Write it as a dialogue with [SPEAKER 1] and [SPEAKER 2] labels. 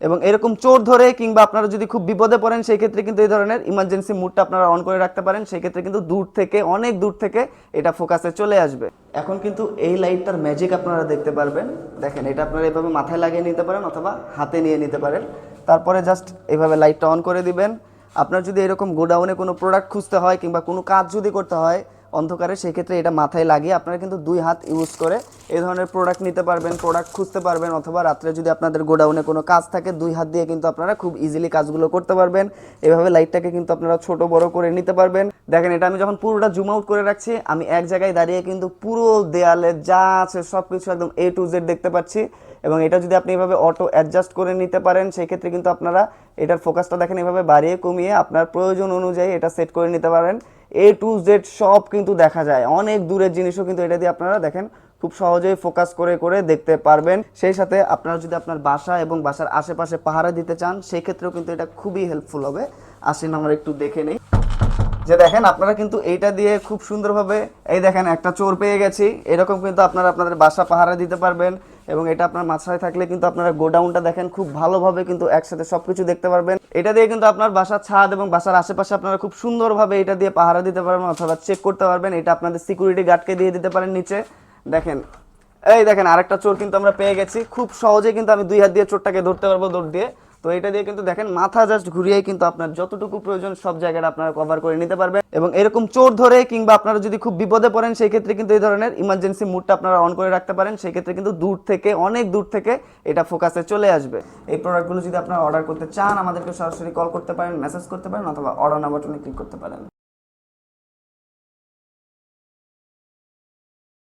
[SPEAKER 1] এবং এরকম চোর ধরে কিংবা আপনারা যদি খুব বিপদে পড়েন, সেই ক্ষেত্রে কিন্তু এই ধরনের ইমার্জেন্সি মুডটা আপনারা অন করে রাখতে পারেন। সেই ক্ষেত্রে কিন্তু দূর থেকে, অনেক দূর থেকে এটা ফোকাসে চলে আসবে। এখন কিন্তু এই লাইটটার ম্যাজিক আপনারা দেখতে পারবেন। দেখেন, এটা আপনারা এভাবে মাথায় লাগিয়ে নিতে পারেন অথবা হাতে নিয়ে নিতে পারেন। তারপরে জাস্ট এইভাবে লাইটটা অন করে দিবেন। আপনার যদি এরকম গোডাউনে কোনো প্রোডাক্ট খুঁজতে হয় কিংবা কোনো কাজ যদি করতে হয় অন্ধকারে, সেই ক্ষেত্রে এটা মাথায় লাগিয়ে আপনারা কিন্তু দুই হাত ইউজ করে এই ধরনের প্রোডাক্ট নিতে পারবেন প্রোডাক্ট খুঁজতে পারবেন, অথবা রাত্রে যদি আপনাদের গোডাউনে কোনো কাজ থাকে, দুই হাত দিয়ে কিন্তু আপনারা খুব ইজিলি কাজগুলো করতে পারবেন। এভাবে লাইটটাকে কিন্তু আপনারা ছোট, বড় করে নিতে পারবেন। দেখেন, এটা আমি যখন পুরোটা জুম আউট করে রাখছি, আমি এক জায়গায় দাঁড়িয়ে কিন্তু পুরো দেয়ালে যা আছে সব কিছু একদম এ টু জেড দেখতে পাচ্ছি। এবং এটা যদি আপনি এভাবে অটো অ্যাডজাস্ট করে নিতে পারেন, সেই ক্ষেত্রে কিন্তু আপনারা এটার ফোকাসটা দেখেন, এভাবে বাড়িয়ে কমিয়ে আপনার প্রয়োজন অনুযায়ী এটা সেট করে নিতে পারেন। এ টু জেড সব কিন্তু দেখা যায়। অনেক দূরের জিনিসও কিন্তু এটা দিয়ে আপনারা দেখেন, খুব সহজেই ফোকাস করে করে দেখতে পারবেন। সেই সাথে আপনারা যদি আপনার বাসা এবং বাসার আশেপাশে পাহারা দিতে চান সেক্ষেত্রেও কিন্তু এটা খুবই হেল্পফুল হবে। আসেন আমরা একটু দেখে নেই। যে দেখেন, আপনারা কিন্তু এইটা দিয়ে খুব সুন্দরভাবে, এই দেখেন, একটা চোর পেয়ে গেছি। এরকম কিন্তু আপনারা আপনাদের বাসা পাহারা দিতে পারবেন এবং এটা আপনার মাথায় থাকলে কিন্তু আপনারা গোডাউনটা দেখেন, খুব ভালোভাবে কিন্তু একসাথে সবকিছু দেখতে পারবেন। এটা দিয়ে কিন্তু আপনার বাসার ছাদ এবং বাসার আশেপাশে আপনারা খুব সুন্দরভাবে এটা দিয়ে পাহারা দিতে পারবেন অথবা চেক করতে পারবেন। এটা আপনাদের সিকিউরিটি গার্ডকে দিয়ে দিতে পারেন নিচে। দেখেন, এই দেখেন, আরেকটা চোর কিন্তু আমরা পেয়ে গেছি। খুব সহজে কিন্তু আমি দুই হাত দিয়ে চোরটাকে ধরতে পারব দৌড় দিয়ে। তো এটা দিয়ে কিন্তু দেখেন মাথা জাস্ট ঘুরিয়ে কিন্তু আপনার যতটুকু প্রয়োজন সব জায়গায় আপনারা কভার করে নিতে পারবেন এবং এরকম চোর ধরে কিংবা আপনারা যদি খুব বিপদে পড়েন, সেই ক্ষেত্রে কিন্তু এই ধরনের ইমার্জেন্সি মুডটা আপনারা অন করে রাখতে পারেন। সেই ক্ষেত্রে কিন্তু দূর থেকে, অনেক দূর থেকে এটা ফোকাসে চলে আসবে। এই প্রোডাক্টগুলো যদি আপনারা অর্ডার করতে চান, আমাদেরকে সরাসরি কল করতে পারেন মেসেজ করতে পারেন অথবা অর্ডার নাম্বারটা ক্লিক করতে পারেন।